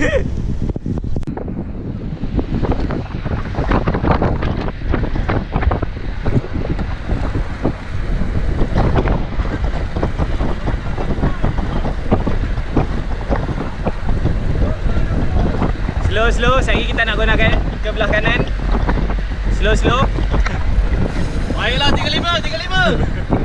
slow slow. Sekali kita nak gunakan ke belah kanan. Slow slow. Baiklah 35 35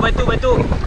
2 by 2 by 2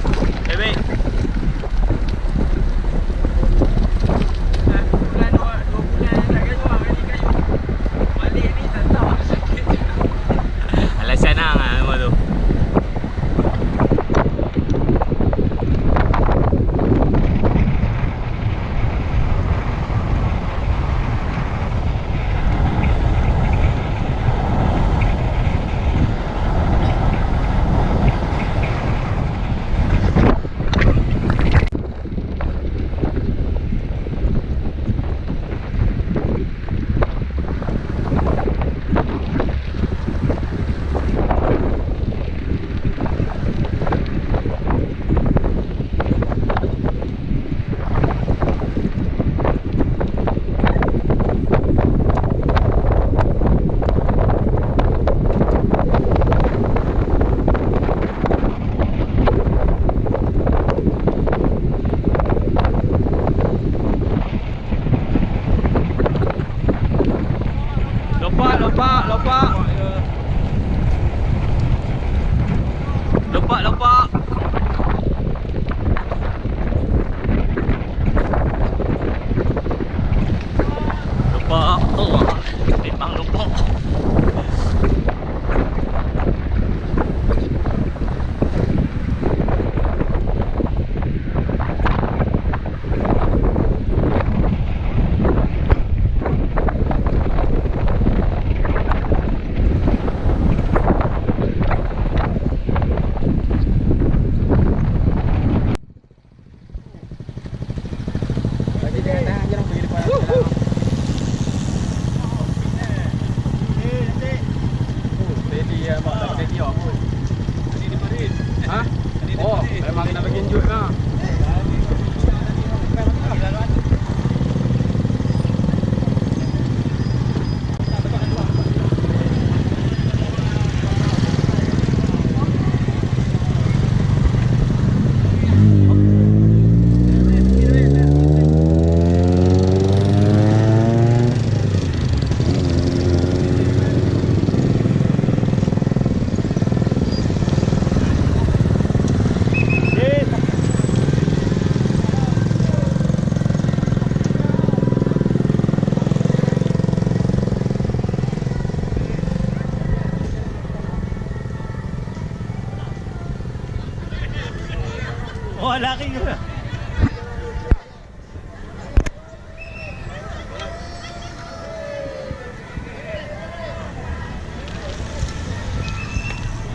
Oh, laki nga.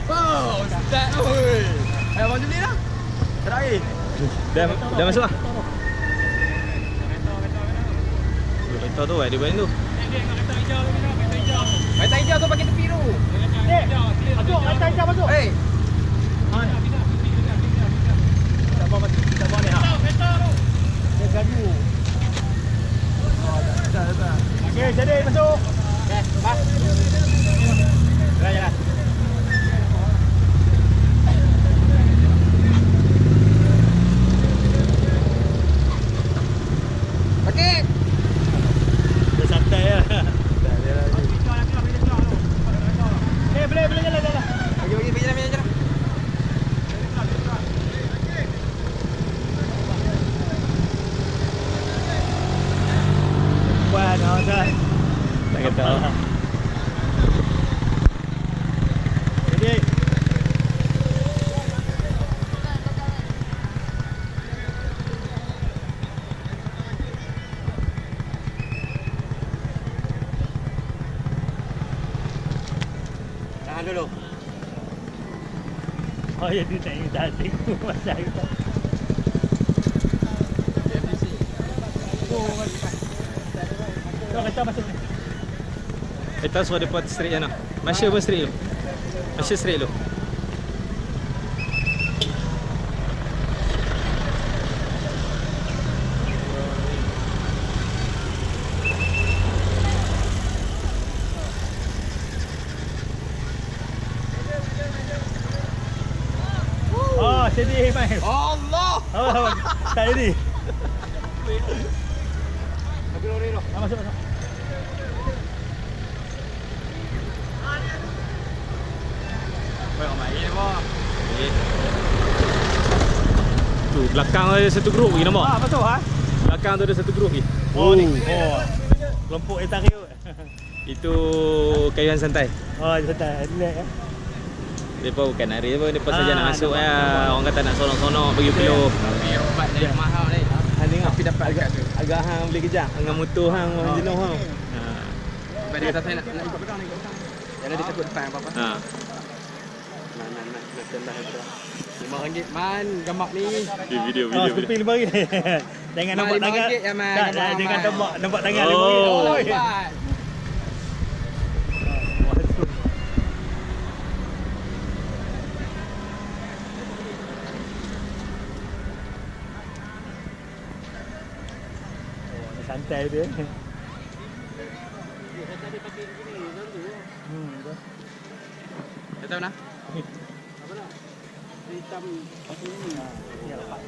Oh, that way. Ayo maju ni lah. Terai. Dah dah masuk ah. Kereta tu ada ban tu. Kereta hijau tu. Kereta hijau tu pakai tepi tu. Tahan dulu. Oh ya dia tak ingin tak tengok masa kata masuk ni. Suruh dia buat straight je nak. Masya pun straight lu. Masya straight lu. Oh, Allah. Oh, tak jadi. Tapi lori tu. Ah, masuk masuk. Ni bah. Eh. Tu belakang ada satu grup lagi nampak. Ah, masuk ha? Belakang tu ada satu grup lagi. Oh, ni. Oh. Kelompok etario. Itu kayuhan santai. Oh, santai. Relax eh. Depa bukan hari pun depa saja Ah, nak masuk ya. nampak. Orang kata nak sonok-sonok pergi peluh. Tapi obat jadi mahal ni. Ha tengok Tapi dapat agak tu. agak hang boleh kejap dengan motor hang orang Oh. jenuh hang. Ha. Sebab dia kata saya nak nak ikut ikut belakang. Jangan dia takut depan apa-apa. Ha. Nak nak nak nak tembak itu. Lima ringgit man gamak ni. Video Oh, sepi lima ringgit. Jangan Mak, nampak tangan. ya, tak, jangan nampak nampak tangan Oh. Lima ringgit. Oh, Oh, obat. Oh, santai dia. Hmm, betul. Tak tahu nak. Apa nak? Hitam ini. Ya, lepas.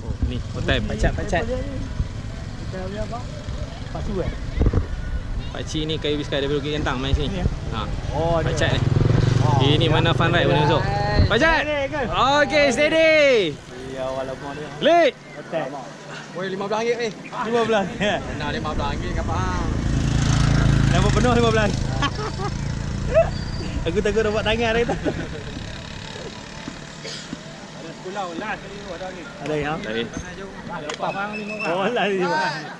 Oh ni hotel pacat-pacat. Kita punya apa? Pasu eh? Pak cik ni kayu biskai daripada Bukit Gentang main sini. Ni, eh? Ha. Oh. Pacat ni. Oh, Ini ya. mana fun ride boleh masuk. Pacat. Ni kan? Okey, steady. Ya, walaupun dia. Lik. Woi, RM15 ni. 15. Ya. Benar RM15 kat faham. Nampak penuh 15. Aku takut dapat tangan dia tu. Ada pulau lah kali tu ada lagi. Ada yang? Dari. Lepas bang lima orang. Oh, lah dia.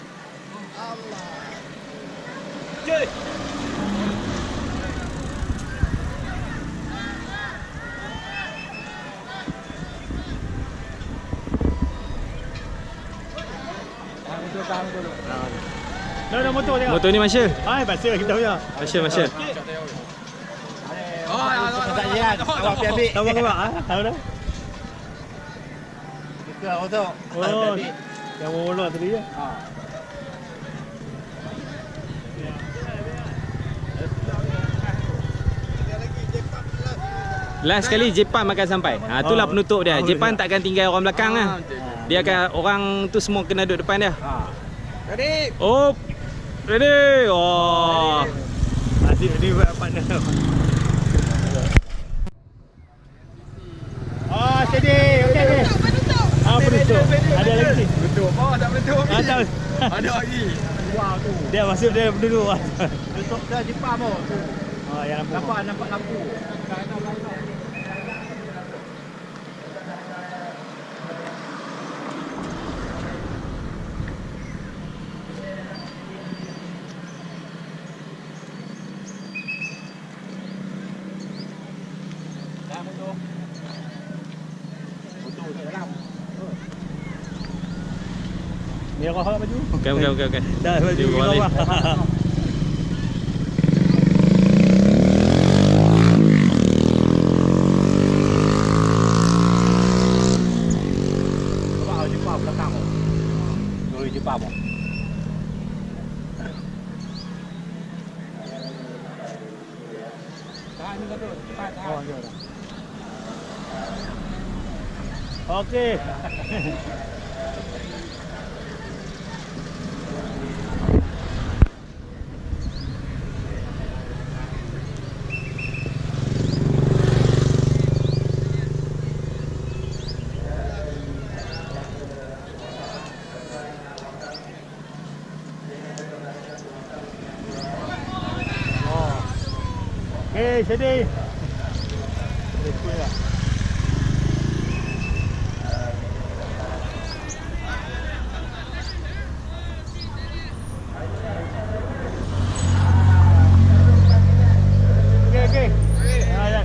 No, no, motor tengok. Motor ni Masya. Hai, pasal kita punya. Masya, Masya. Oh, ya, Tak jiran. Awak pergi ambil. Tahu ke? Ha? Tahu dah? Kita auto. Oh, yang molor tadi ya. Last sekali Jepan makan sampai. Ha itulah Oh. penutup dia. Oh, Jepan dia. takkan tinggal orang belakang lah. Ah, Dia akan orang tu semua kena duduk depan dia. Ready? Oh. Ready. Oh. Asyik ni buat partner. Oh, steady. Okey, okey. Ah, penutup. Ada lagi. Betul. Oh, tak betul. Ah, tak. Ada lagi. Wah tu. Dia masuk dia dulu. Tutup dah jepam tu. Oh, yang lampu. Nampak nampak lampu. Ni kau harap baju. Okey, okey, okey, okey. Dah baju Dia ni balik. bawah. Nampak jepam belakang tu. Lori jepam. Tahan juga tu. Cepat tahan. Oh, dia dah. Okey. Sedih. Okey, okey. Ha, ya.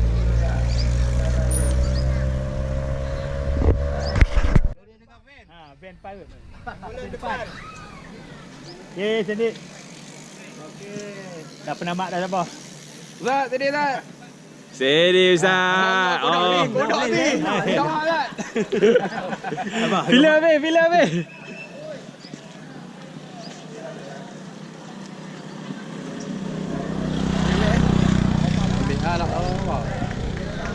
Van pirate. Mula depan. Okey, sedih. Okey. Dah penamak dah siapa? Zat, tadi Zat. Steady Ustaz. Oh. Kodok ni. Zat. Bila habis, bila. Ambil ah.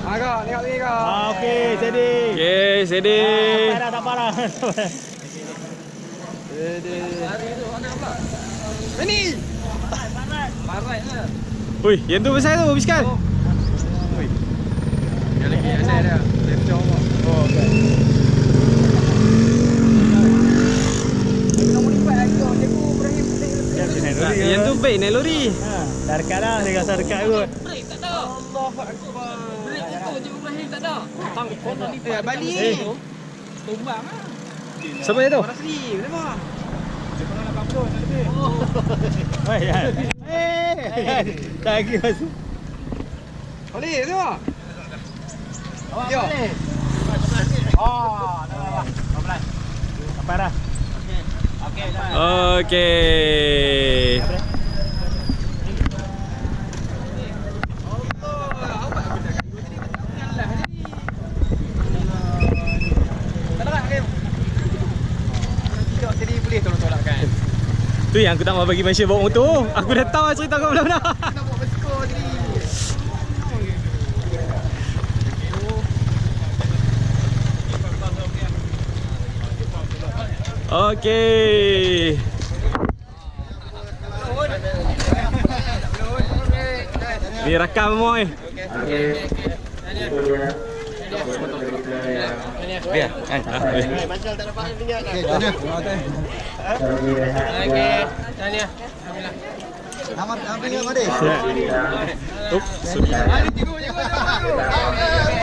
Ah kak, tengok sini kak. Ah, okey, sedih. Okay, steady. Tak parah, tak parah. Ini. Parat lah. Ui, yang tu besar tu. Yang ada dia. Dia apa? Oh, okey. Kamu lipat lagi tu. Dia pun Ibrahim. Siap sini dulu. Ah, Yang tu baik naik lori. Ha, dah dekat dah, dia rasa dekat kot. Allahu Akbar. Break tu je Ibrahim tak ada. Tang kau ni tu. Bali. Tumbang ah. Siapa yang tu? Orang asli. Kenapa? Oh, ya. Eh, tak lagi masuk. Boleh tu. Yo. Oh, dah dah. 14. Sampai dah. Okay. Tak nak Hakim. Tidak jadi boleh tolak-tolakkan. Tu yang aku tak mau bagi Malaysia bawa motor. Aku dah tahu cerita kau benar-benar. Nak buat berskor jadi. Okay. Ni rakam moy. Biar. Kan. Siap. Oops. Cikgu, cikgu, cikgu.